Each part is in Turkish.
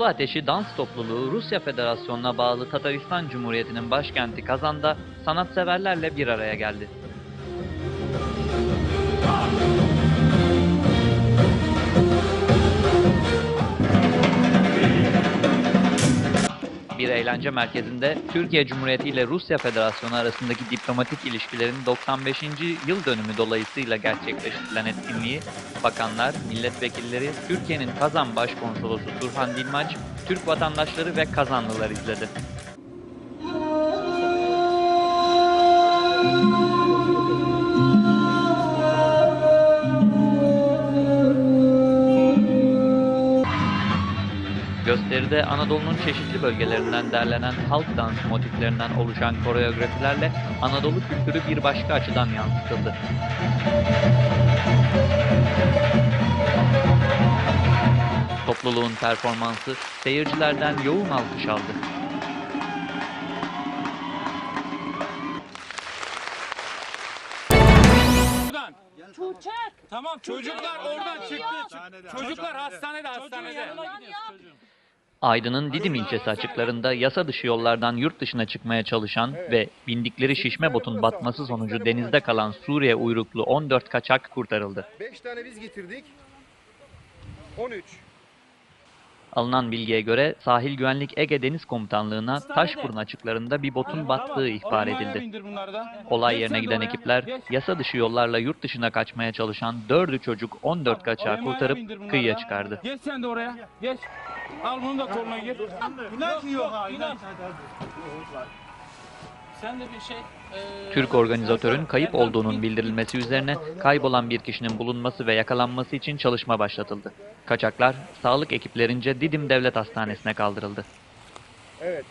Anadolu Ateşi dans topluluğu Rusya Federasyonu'na bağlı Tataristan Cumhuriyeti'nin başkenti Kazan'da sanatseverlerle bir araya geldi. Bir eğlence merkezinde Türkiye Cumhuriyeti ile Rusya Federasyonu arasındaki diplomatik ilişkilerin 95. yıl dönümü dolayısıyla gerçekleştirilen etkinliği bakanlar, milletvekilleri, Türkiye'nin Kazan Başkonsolosu Turhan Dilmaç, Türk vatandaşları ve Kazanlılar izledi. Gösteride Anadolu'nun çeşitli bölgelerinden derlenen halk dansı motiflerinden oluşan koreografilerle Anadolu kültürü bir başka açıdan yansıtıldı. Topluluğun performansı seyircilerden yoğun alkış aldı. Uçak. Tamam çocuklar oradan çıktı. Çocuklar hastanede hastanede. Aydın'ın Didim ilçesi açıklarında yasa dışı yollardan yurt dışına çıkmaya çalışan ve bindikleri şişme botun batması sonucu denizde kalan Suriye uyruklu 14 kaçak kurtarıldı. 5 tane biz getirdik. 13. Alınan bilgiye göre Sahil Güvenlik Ege Deniz Komutanlığı'na Taşburun açıklarında bir botun battığı ihbar edildi. Olay yerine giden ekipler yasa dışı yollarla yurt dışına kaçmaya çalışan 4'ü çocuk 14 kaçağı kurtarıp kıyıya çıkardı. Geç sen de oraya. Geç. Al bunu da koluna gir. İnan yok ha inan. Sen de bir şey. Türk organizatörün kayıp olduğunun bildirilmesi üzerine kaybolan bir kişinin bulunması ve yakalanması için çalışma başlatıldı. Kaçaklar sağlık ekiplerince Didim Devlet Hastanesi'ne kaldırıldı. Evet.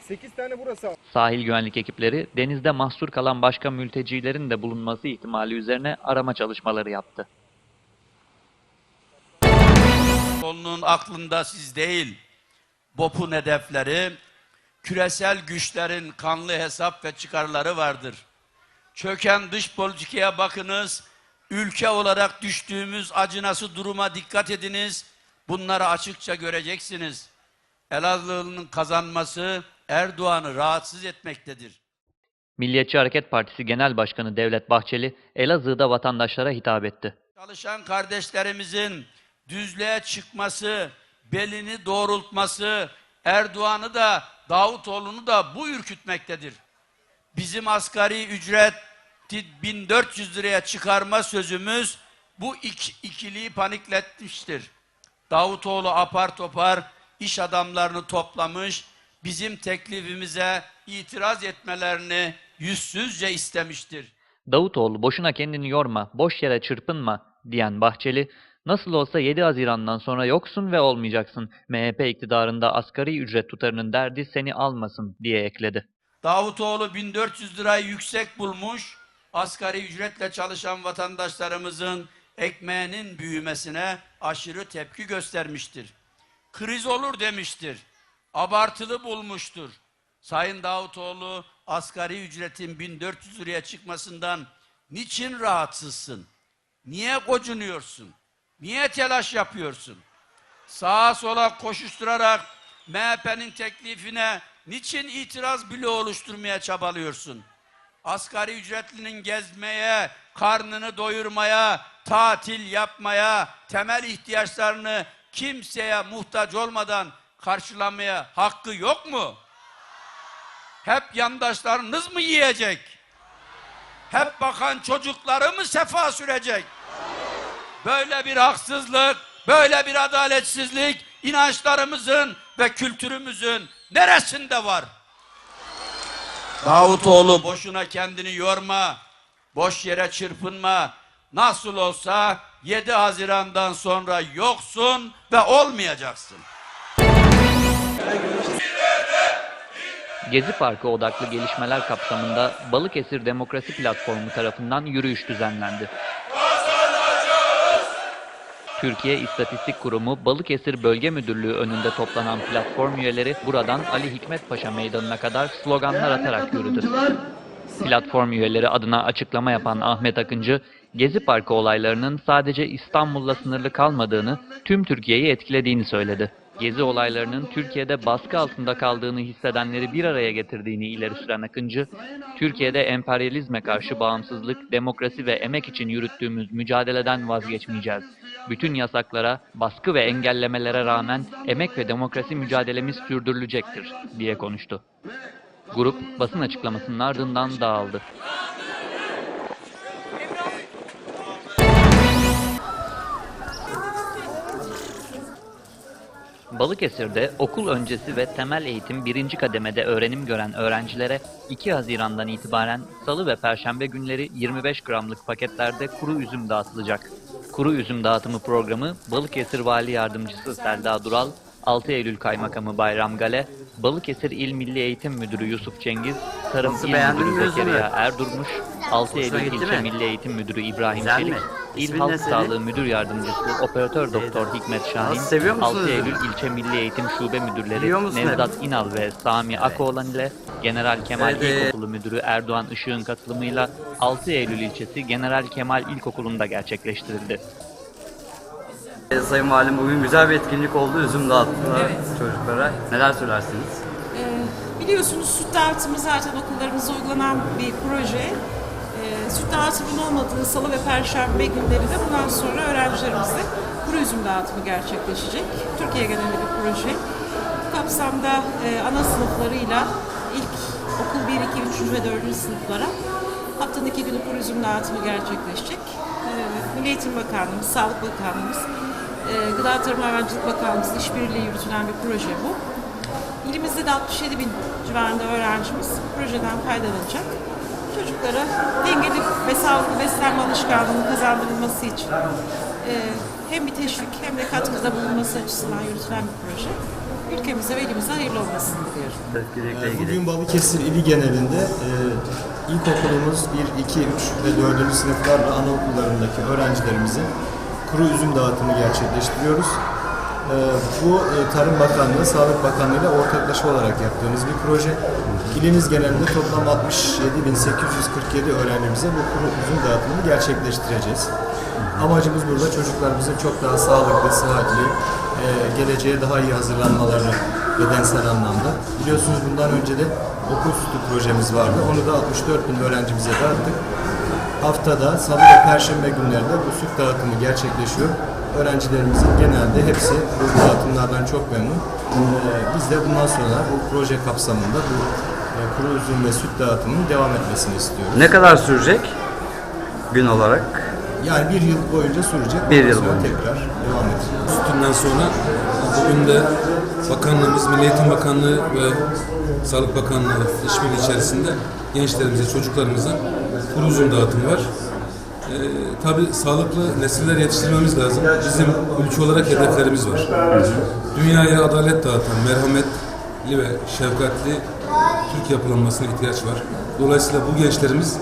8 tane burası. Sahil güvenlik ekipleri denizde mahsur kalan başka mültecilerin de bulunması ihtimali üzerine arama çalışmaları yaptı. Onun aklında siz değil. BOP'un hedefleri, küresel güçlerin kanlı hesap ve çıkarları vardır. Çöken dış politikaya bakınız, ülke olarak düştüğümüz acınası duruma dikkat ediniz, bunları açıkça göreceksiniz. Elazığlı'nın kazanması Erdoğan'ı rahatsız etmektedir. Milliyetçi Hareket Partisi Genel Başkanı Devlet Bahçeli, Elazığ'da vatandaşlara hitap etti. Çalışan kardeşlerimizin düzlüğe çıkması, belini doğrultması, Erdoğan'ı da Davutoğlu'nu da bu ürkütmektedir. Bizim asgari ücret 1400 liraya çıkarma sözümüz bu iki, ikiliyi panikletmiştir. Davutoğlu apar topar iş adamlarını toplamış, bizim teklifimize itiraz etmelerini yüzsüzce istemiştir. Davutoğlu boşuna kendini yorma, boş yere çırpınma diyen Bahçeli, nasıl olsa 7 Haziran'dan sonra yoksun ve olmayacaksın. MHP iktidarında asgari ücret tutarının derdi seni almasın diye ekledi. Davutoğlu 1400 lirayı yüksek bulmuş, asgari ücretle çalışan vatandaşlarımızın ekmeğinin büyümesine aşırı tepki göstermiştir. Kriz olur demiştir. Abartılı bulmuştur. Sayın Davutoğlu asgari ücretin 1400 liraya çıkmasından niçin rahatsızsın? Niye gocunuyorsun? Niye telaş yapıyorsun? sağa sola koşuşturarak MHP'nin teklifine niçin itiraz bile oluşturmaya çabalıyorsun? Asgari ücretlinin gezmeye, karnını doyurmaya, tatil yapmaya, temel ihtiyaçlarını kimseye muhtaç olmadan karşılamaya hakkı yok mu? Hep yandaşlarınız mı yiyecek? Hep bakan çocukları mı sefa sürecek? Böyle bir haksızlık, böyle bir adaletsizlik inançlarımızın ve kültürümüzün neresinde var? Davutoğlu boşuna kendini yorma, boş yere çırpınma. Nasıl olsa 7 Haziran'dan sonra yoksun ve olmayacaksın. Gezi Parkı odaklı gelişmeler kapsamında Balıkesir Demokrasi Platformu tarafından yürüyüş düzenlendi. Türkiye İstatistik Kurumu Balıkesir Bölge Müdürlüğü önünde toplanan platform üyeleri buradan Ali Hikmet Paşa Meydanı'na kadar sloganlar atarak yürüdü. Platform üyeleri adına açıklama yapan Ahmet Akıncı, Gezi Parkı olaylarının sadece İstanbul'la sınırlı kalmadığını, tüm Türkiye'yi etkilediğini söyledi. Gezi olaylarının Türkiye'de baskı altında kaldığını hissedenleri bir araya getirdiğini ileri süren Akıncı, Türkiye'de emperyalizme karşı bağımsızlık, demokrasi ve emek için yürüttüğümüz mücadeleden vazgeçmeyeceğiz. Bütün yasaklara, baskı ve engellemelere rağmen emek ve demokrasi mücadelemiz sürdürülecektir, diye konuştu. Grup basın açıklamasının ardından dağıldı. Balıkesir'de okul öncesi ve temel eğitim birinci kademede öğrenim gören öğrencilere 2 Haziran'dan itibaren salı ve perşembe günleri 25 gramlık paketlerde kuru üzüm dağıtılacak. Kuru üzüm dağıtımı programı Balıkesir Vali Yardımcısı Selda Dural, 6 Eylül Kaymakamı Bayram Gale, Balıkesir İl Milli Eğitim Müdürü Yusuf Cengiz, Tarım Nasıl İl Müdürü? Zekeriya Erdurmuş, 6 Hoşuna Eylül İlçe mi? Milli Eğitim Müdürü İbrahim Güzel Çelik, mi? İl İsmin Halk? Sağlığı Müdür Yardımcısı Operatör Doktor Hikmet Şahin, Nasıl, seviyor musun 6 üzümü? Eylül İlçe Milli Eğitim Şube Müdürleri Biliyor musun Nevzat İnal ve Sami Akoğlan ile General Kemal Evet. İlkokulu Müdürü Erdoğan Işık'ın katılımıyla 6 Eylül ilçesi General Kemal İlkokulu'nda gerçekleştirildi. Ee, Sayın Valim bugün güzel bir etkinlik oldu. Üzüm dağıttılar Evet. çocuklara. Neler söylersiniz? Ee, biliyorsunuz süt dağıtımı zaten okullarımızda uygulanan bir proje. Ee, süt dağıtımının olmadığı salı ve perşembe günleri de bundan sonra öğrencilerimizle kuru üzüm dağıtımı gerçekleşecek. Türkiye genelinde bir proje. Bu kapsamda e, ana sınıflarıyla ilk okul 1, 2, 3. ve 4. sınıflara haftanın iki günü kuru üzüm dağıtımı gerçekleşecek. Ee, Milli Eğitim Bakanlığımız, Sağlık Bakanlığımız, e, Gıda Tarım Hayvancılık Bakanlığımızla işbirliği yürütülen bir proje bu. İlimizde de 67 bin civarında öğrencimiz projeden faydalanacak. Çocuklara dengeli ve sağlıklı beslenme alışkanlığının kazandırılması için e, hem bir teşvik hem de katkıda bulunması açısından yürütülen bir proje. Ülkemize ve ilimize hayırlı olmasını diliyorum. İlgili. Bugün Balıkesir ili genelinde e, ilkokulumuz 1, 2, 3 ve 4. sınıflarla anaokullarındaki öğrencilerimize kuru üzüm dağıtımı gerçekleştiriyoruz. E, bu e, Tarım Bakanlığı, Sağlık Bakanlığı ile ortaklaşa olarak yaptığımız bir proje. İlimiz genelinde toplam 67.847 öğrencimize bu kuru üzüm dağıtımını gerçekleştireceğiz. Amacımız burada çocuklarımızın çok daha sağlıklı, sıhhatli, e, geleceğe daha iyi hazırlanmalarını bedensel anlamda. Biliyorsunuz bundan önce de okul sütü projemiz vardı. Onu da 64 bin öğrencimize dağıttık. Haftada salı ve perşembe günlerinde bu süt dağıtımı gerçekleşiyor. Öğrencilerimizin genelde hepsi bu dağıtımlardan çok memnun. E, biz de bundan sonra bu proje kapsamında bu kuru üzüm ve süt dağıtımının devam etmesini istiyoruz. Ne kadar sürecek gün olarak? Yani bir yıl boyunca sürecek. Bir yıl boyunca. Tekrar devam edecek. Sütünden sonra bugün de Bakanlığımız, Milli Eğitim Bakanlığı ve Sağlık Bakanlığı işbirliği içerisinde gençlerimize, çocuklarımıza kuru üzüm dağıtımı var. Ee, tabii sağlıklı nesiller yetiştirmemiz lazım. Bizim ülke olarak hedeflerimiz var. Dünyaya adalet dağıtan, merhametli ve şefkatli Türk yapılanmasına ihtiyaç var. Dolayısıyla bu gençlerimiz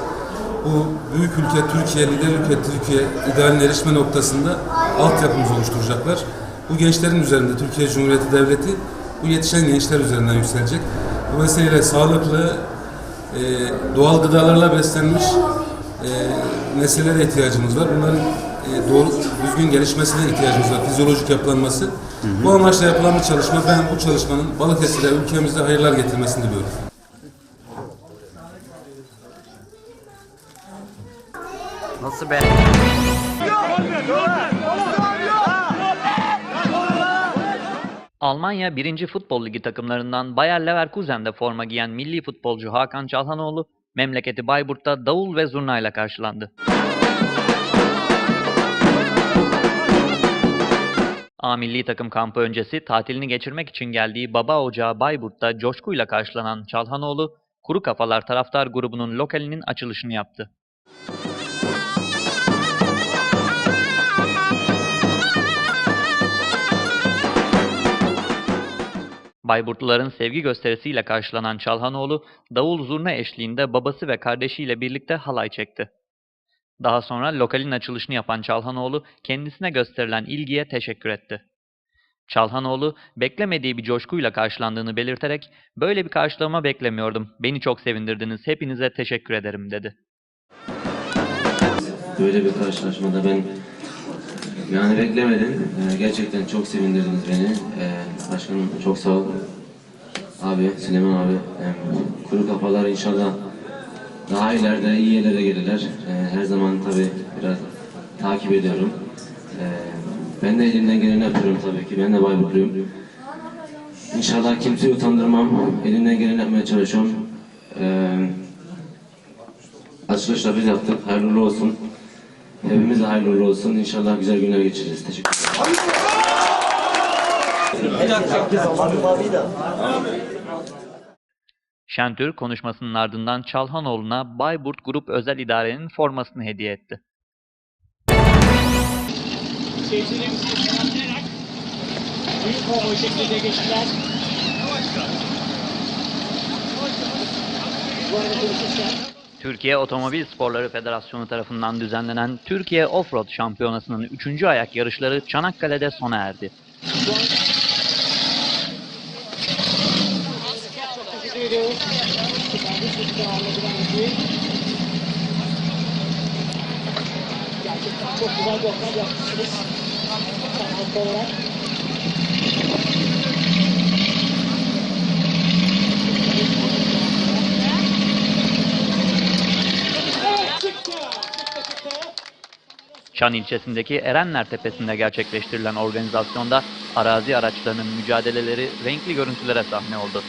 bu büyük ülke Türkiye, lider ülke Türkiye idealine erişme noktasında altyapımızı oluşturacaklar. Bu gençlerin üzerinde Türkiye Cumhuriyeti Devleti bu yetişen gençler üzerinden yükselecek. Vesileyle sağlıklı, e, doğal gıdalarla beslenmiş e, nesillere ihtiyacımız var. Bunların e, doğru düzgün gelişmesine ihtiyacımız var. Fizyolojik yapılanması. Bu amaçla yapılan bir çalışma. Ben bu çalışmanın Balıkesir'e, ülkemizde hayırlar getirmesini diliyorum. Nasıl beğendin? Almanya 1. Futbol Ligi takımlarından Bayer Leverkusen'de forma giyen milli futbolcu Hakan Çalhanoğlu, memleketi Bayburt'ta davul ve zurnayla karşılandı. A milli takım kampı öncesi tatilini geçirmek için geldiği baba ocağı Bayburt'ta coşkuyla karşılanan Çalhanoğlu, Kuru Kafalar taraftar grubunun lokalinin açılışını yaptı. Bayburtluların sevgi gösterisiyle karşılanan Çalhanoğlu, davul zurna eşliğinde babası ve kardeşiyle birlikte halay çekti. Daha sonra lokalin açılışını yapan Çalhanoğlu, kendisine gösterilen ilgiye teşekkür etti. Çalhanoğlu, beklemediği bir coşkuyla karşılandığını belirterek, böyle bir karşılama beklemiyordum, beni çok sevindirdiniz, hepinize teşekkür ederim dedi. Böyle bir karşılaşmada ben Yani beklemedim. Ee, gerçekten çok sevindirdiniz beni. Ee, başkanım çok sağ ol. Abi, Süleyman abi. Ee, kuru kafalar inşallah daha ileride iyi yerlere gelirler. Ee, her zaman tabii biraz takip ediyorum. Ee, ben de elimden geleni yapıyorum tabii ki. Ben de Bayburtluyum. İnşallah kimseyi utandırmam. Elimden geleni yapmaya çalışıyorum. Ee, açılışla biz yaptık. Hayırlı olsun. Hepimize hayırlı olsun. İnşallah güzel günler geçireceğiz. Teşekkür ederim. Şentürk konuşmasının ardından Çalhanoğlu'na Bayburt Grup Özel İdare'nin formasını hediye etti. Seyircilerimizi selamlayarak büyük konvoy şeklinde geçtiler. Bu arada konuşurken Türkiye Otomobil Sporları Federasyonu tarafından düzenlenen Türkiye Offroad Şampiyonası'nın 3. ayak yarışları Çanakkale'de sona erdi. Gerçekten çok güzel bir olarak. Evet, çıktı. Çıktı, çıktı. Şan ilçesindeki Erenler Tepesi'nde gerçekleştirilen organizasyonda arazi araçlarının mücadeleleri renkli görüntülere sahne oldu.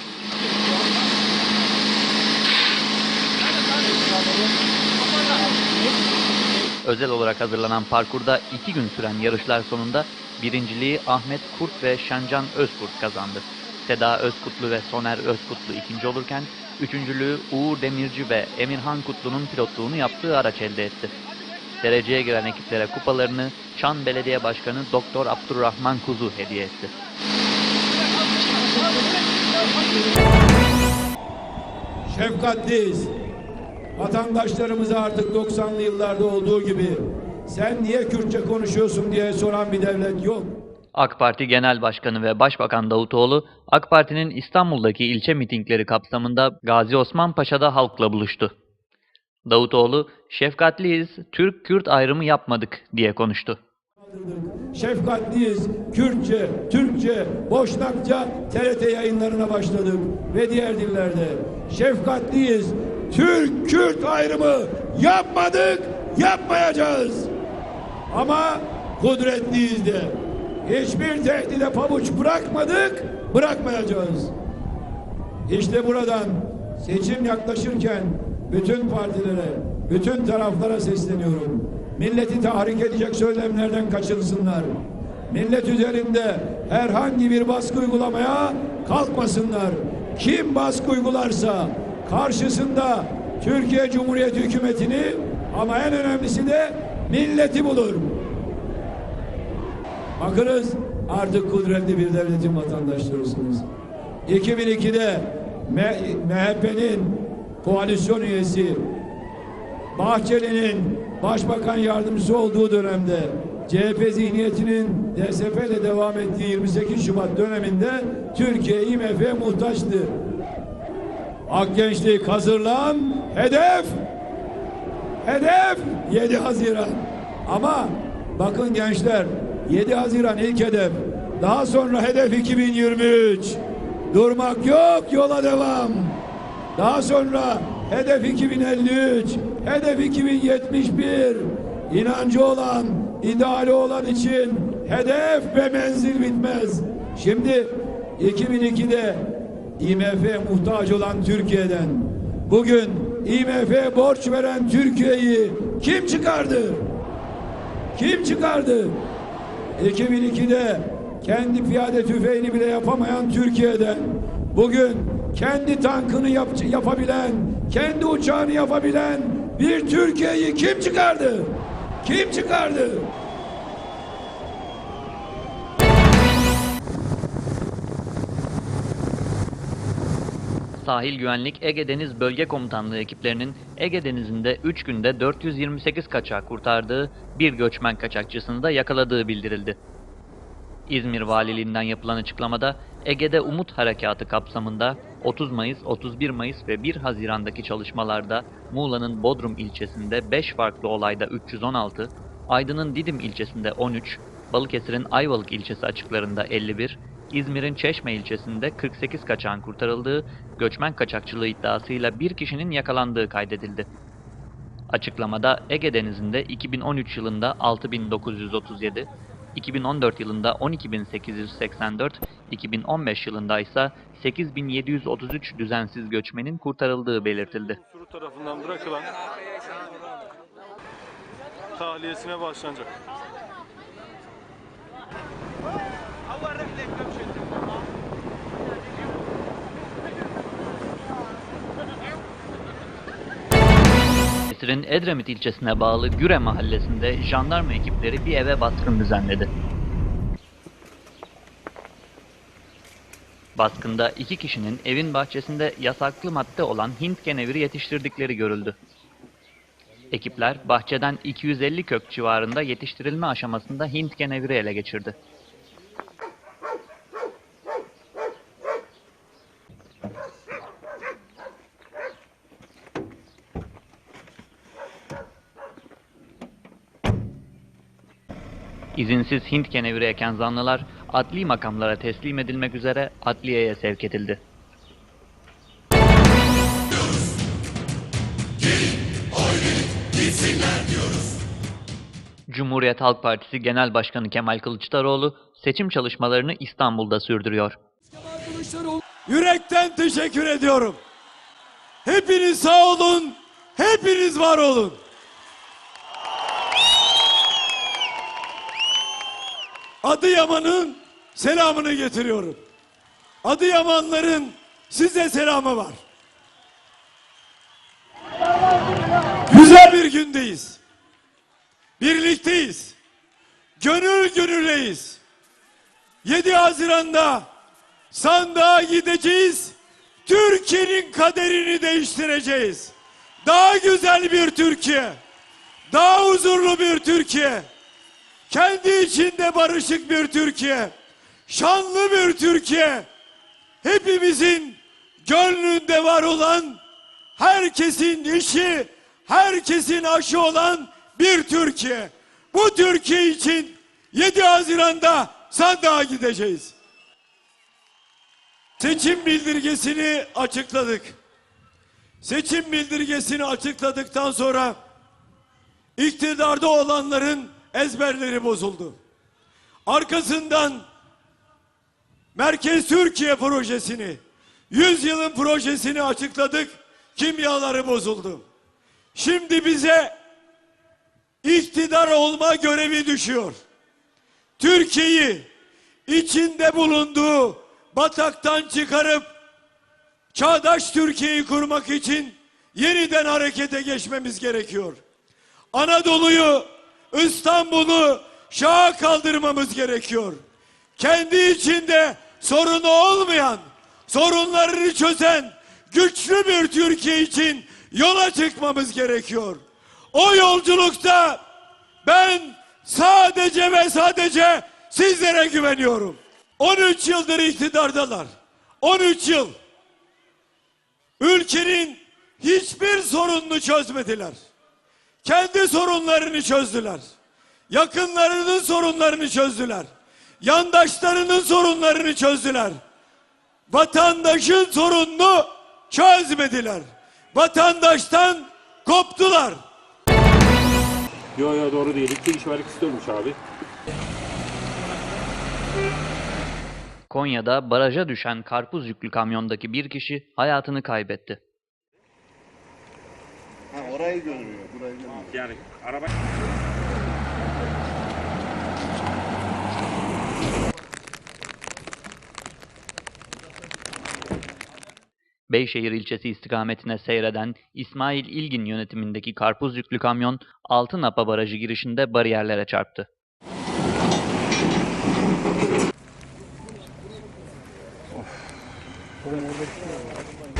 Özel olarak hazırlanan parkurda iki gün süren yarışlar sonunda birinciliği Ahmet Kurt ve Şencan Özkurt kazandı. Seda Özkutlu ve Soner Özkutlu ikinci olurken üçüncülüğü Uğur Demirci ve Emirhan Kutlu'nun pilotluğunu yaptığı araç elde etti. Dereceye giren ekiplere kupalarını Çan Belediye Başkanı Doktor Abdurrahman Kuzu hediye etti. Şefkatliyiz. Vatandaşlarımıza artık 90'lı yıllarda olduğu gibi sen niye Kürtçe konuşuyorsun diye soran bir devlet yok. AK Parti Genel Başkanı ve Başbakan Davutoğlu, AK Parti'nin İstanbul'daki ilçe mitingleri kapsamında Gazi Osman Paşa'da halkla buluştu. Davutoğlu, şefkatliyiz, Türk-Kürt ayrımı yapmadık diye konuştu. Şefkatliyiz. Kürtçe, Türkçe, Boşnakça TRT yayınlarına başladık ve diğer dillerde. Şefkatliyiz. Türk-Kürt ayrımı yapmadık, yapmayacağız. Ama kudretliyiz de. Hiçbir tehdide pabuç bırakmadık, bırakmayacağız. İşte buradan seçim yaklaşırken bütün partilere, bütün taraflara sesleniyorum. Milleti tahrik edecek söylemlerden kaçınsınlar. Millet üzerinde herhangi bir baskı uygulamaya kalkmasınlar. Kim baskı uygularsa karşısında Türkiye Cumhuriyeti hükümetini ama en önemlisi de milleti bulur. Bakınız artık kudretli bir devletin vatandaşlarısınız. 2002'de MHP'nin koalisyon üyesi Bahçeli'nin başbakan yardımcısı olduğu dönemde CHP zihniyetinin DSP ile devam ettiği 28 Şubat döneminde Türkiye IMF'ye muhtaçtı. Akgençlik hazırlan, hedef, hedef 7 Haziran. Ama bakın gençler 7 Haziran ilk hedef. Daha sonra hedef 2023. Durmak yok, yola devam. Daha sonra hedef 2053, hedef 2071. İnancı olan, ideali olan için hedef ve menzil bitmez. Şimdi 2002'de IMF muhtaç olan Türkiye'den bugün IMF borç veren Türkiye'yi kim çıkardı? Kim çıkardı? 2002'de kendi piyade tüfeğini bile yapamayan Türkiye'den bugün kendi tankını yap yapabilen, kendi uçağını yapabilen bir Türkiye'yi kim çıkardı? Kim çıkardı? Sahil Güvenlik Ege Deniz Bölge Komutanlığı ekiplerinin Ege Denizi'nde 3 günde 428 kaçağı kurtardığı bir göçmen kaçakçısını da yakaladığı bildirildi. İzmir Valiliğinden yapılan açıklamada Ege'de Umut Harekatı kapsamında 30 Mayıs, 31 Mayıs ve 1 Haziran'daki çalışmalarda Muğla'nın Bodrum ilçesinde 5 farklı olayda 316, Aydın'ın Didim ilçesinde 13, Balıkesir'in Ayvalık ilçesi açıklarında 51, İzmir'in Çeşme ilçesinde 48 kaçağın kurtarıldığı, göçmen kaçakçılığı iddiasıyla bir kişinin yakalandığı kaydedildi. Açıklamada Ege Denizi'nde 2013 yılında 6937, 2014 yılında 12884, 2015 yılında ise 8733 düzensiz göçmenin kurtarıldığı belirtildi. Suru tarafından bırakılan tahliyesine başlanacak. Balıkesir'in Edremit ilçesine bağlı Güre mahallesinde jandarma ekipleri bir eve baskın düzenledi. Baskında iki kişinin evin bahçesinde yasaklı madde olan Hint keneviri yetiştirdikleri görüldü. Ekipler bahçeden 250 kök civarında yetiştirilme aşamasında Hint keneviri ele geçirdi. İzinsiz Hint keneviri eken zanlılar adli makamlara teslim edilmek üzere adliyeye sevk edildi. Cumhuriyet Halk Partisi Genel Başkanı Kemal Kılıçdaroğlu seçim çalışmalarını İstanbul'da sürdürüyor. Yürekten teşekkür ediyorum. Hepiniz sağ olun, hepiniz var olun. Adıyaman'ın selamını getiriyorum. Adıyamanların size selamı var. Güzel bir gündeyiz. Birlikteyiz. Gönül gönülleyiz. 7 Haziran'da sandığa gideceğiz. Türkiye'nin kaderini değiştireceğiz. Daha güzel bir Türkiye. Daha huzurlu bir Türkiye. Kendi içinde barışık bir Türkiye. Şanlı bir Türkiye. Hepimizin gönlünde var olan, herkesin işi, herkesin aşı olan bir Türkiye. Bu Türkiye için 7 Haziran'da sandığa gideceğiz. Seçim bildirgesini açıkladık. Seçim bildirgesini açıkladıktan sonra iktidarda olanların ezberleri bozuldu. Arkasından Merkez Türkiye projesini, 100 yılın projesini açıkladık. Kimyaları bozuldu. Şimdi bize iktidar olma görevi düşüyor. Türkiye'yi içinde bulunduğu bataktan çıkarıp çağdaş Türkiye'yi kurmak için yeniden harekete geçmemiz gerekiyor. Anadolu'yu, İstanbul'u şaha kaldırmamız gerekiyor. Kendi içinde sorunu olmayan, sorunlarını çözen güçlü bir Türkiye için yola çıkmamız gerekiyor. O yolculukta ben sadece ve sadece sizlere güveniyorum. 13 yıldır iktidardalar. 13 yıl. Ülkenin hiçbir sorununu çözmediler. Kendi sorunlarını çözdüler. Yakınlarının sorunlarını çözdüler. Yandaşlarının sorunlarını çözdüler. Vatandaşın sorununu çözmediler. Vatandaştan koptular. Yo yo doğru değil. İki iş var ikisi de olmuş abi. Konya'da baraja düşen karpuz yüklü kamyondaki bir kişi hayatını kaybetti. Orayı görmüyor, burayı görmüyor. Yani araba... Beyşehir ilçesi istikametine seyreden İsmail İlgin yönetimindeki karpuz yüklü kamyon Altınapa Barajı girişinde bariyerlere çarptı.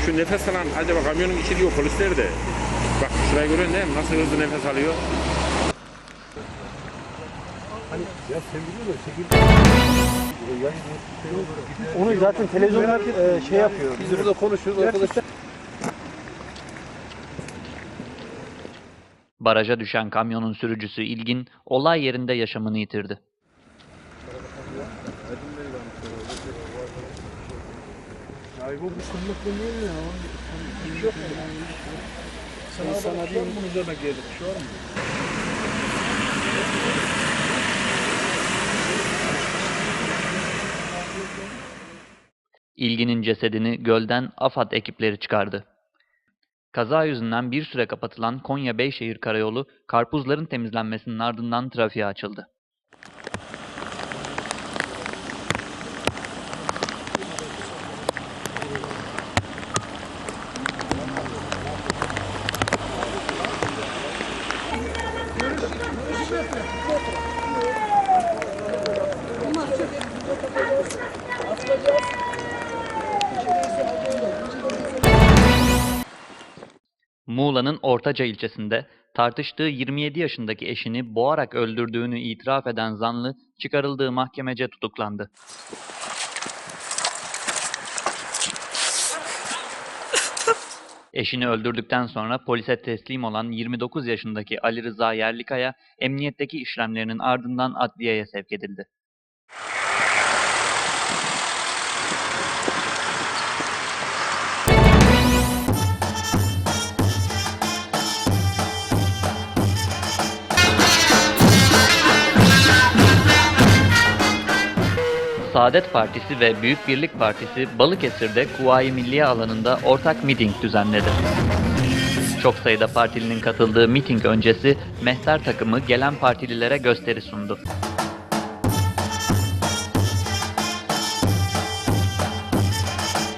Şu nefes alan acaba kamyonun içi diyor polisler de. Bak şurayı görüyorsun değil mi? Nasıl hızlı nefes alıyor. Onu zaten televizyonlar e, şey yapıyor. Biz burada konuşuyoruz arkadaşlar. Baraja düşen kamyonun sürücüsü İlgin olay yerinde yaşamını yitirdi. İlginin cesedini gölden AFAD ekipleri çıkardı. Kaza yüzünden bir süre kapatılan Konya Beyşehir Karayolu, karpuzların temizlenmesinin ardından trafiğe açıldı. Ortaca ilçesinde tartıştığı 27 yaşındaki eşini boğarak öldürdüğünü itiraf eden zanlı çıkarıldığı mahkemece tutuklandı. Eşini öldürdükten sonra polise teslim olan 29 yaşındaki Ali Rıza Yerlikaya emniyetteki işlemlerinin ardından adliyeye sevk edildi. Saadet Partisi ve Büyük Birlik Partisi Balıkesir'de Kuvayi Milliye alanında ortak miting düzenledi. Çok sayıda partilinin katıldığı miting öncesi mehter takımı gelen partililere gösteri sundu.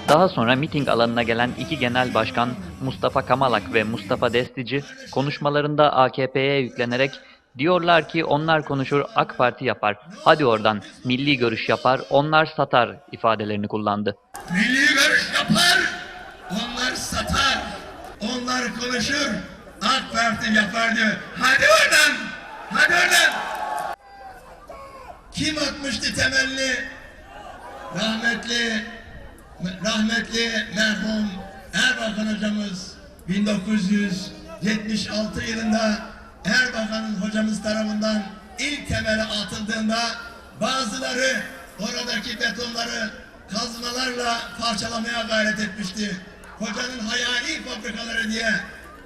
Daha sonra miting alanına gelen iki genel başkan Mustafa Kamalak ve Mustafa Destici konuşmalarında AKP'ye yüklenerek diyorlar ki onlar konuşur AK Parti yapar. Hadi oradan milli görüş yapar onlar satar ifadelerini kullandı. Milli görüş yapar, onlar satar, onlar konuşur, AK Parti yapar diyor. Hadi oradan, hadi oradan. Kim atmıştı temelli? Rahmetli, rahmetli merhum Erbakan hocamız 1976 yılında Erbakan hocamız tarafından ilk temeli atıldığında bazıları oradaki betonları kazmalarla parçalamaya gayret etmişti. Hocanın hayali fabrikaları diye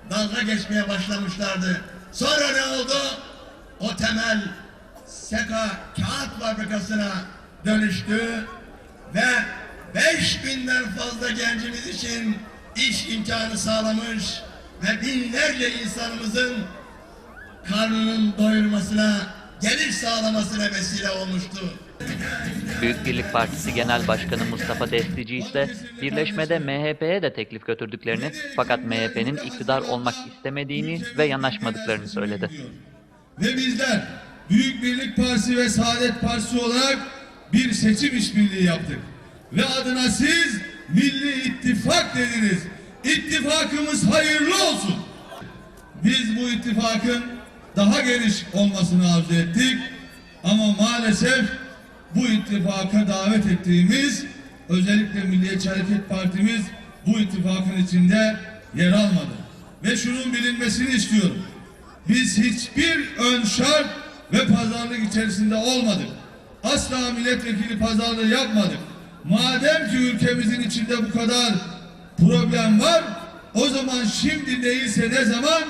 dalga geçmeye başlamışlardı. Sonra ne oldu? O temel Seka kağıt fabrikasına dönüştü ve 5000'den fazla gencimiz için iş imkanı sağlamış ve binlerce insanımızın karnının doyurmasına, gelir sağlamasına vesile olmuştu. Büyük Birlik Partisi Genel Başkanı Mustafa Destici ise birleşmede MHP'ye de teklif götürdüklerini fakat MHP'nin iktidar olmak istemediğini ve yanaşmadıklarını söyledi. Ve bizler Büyük Birlik Partisi ve Saadet Partisi olarak bir seçim işbirliği yaptık. Ve adına siz Milli İttifak dediniz. İttifakımız hayırlı olsun. Biz bu ittifakın daha geniş olmasını arzu ettik. Ama maalesef bu ittifaka davet ettiğimiz özellikle Milliyetçi Hareket Partimiz bu ittifakın içinde yer almadı. Ve şunun bilinmesini istiyorum. Biz hiçbir ön şart ve pazarlık içerisinde olmadık. Asla milletvekili pazarlığı yapmadık. Madem ki ülkemizin içinde bu kadar problem var, o zaman şimdi değilse ne zaman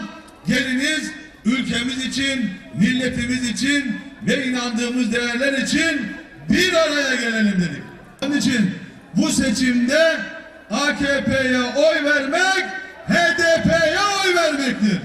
geliniz ülkemiz için, milletimiz için ve inandığımız değerler için bir araya gelelim dedik. Onun için bu seçimde AKP'ye oy vermek HDP'ye oy vermektir.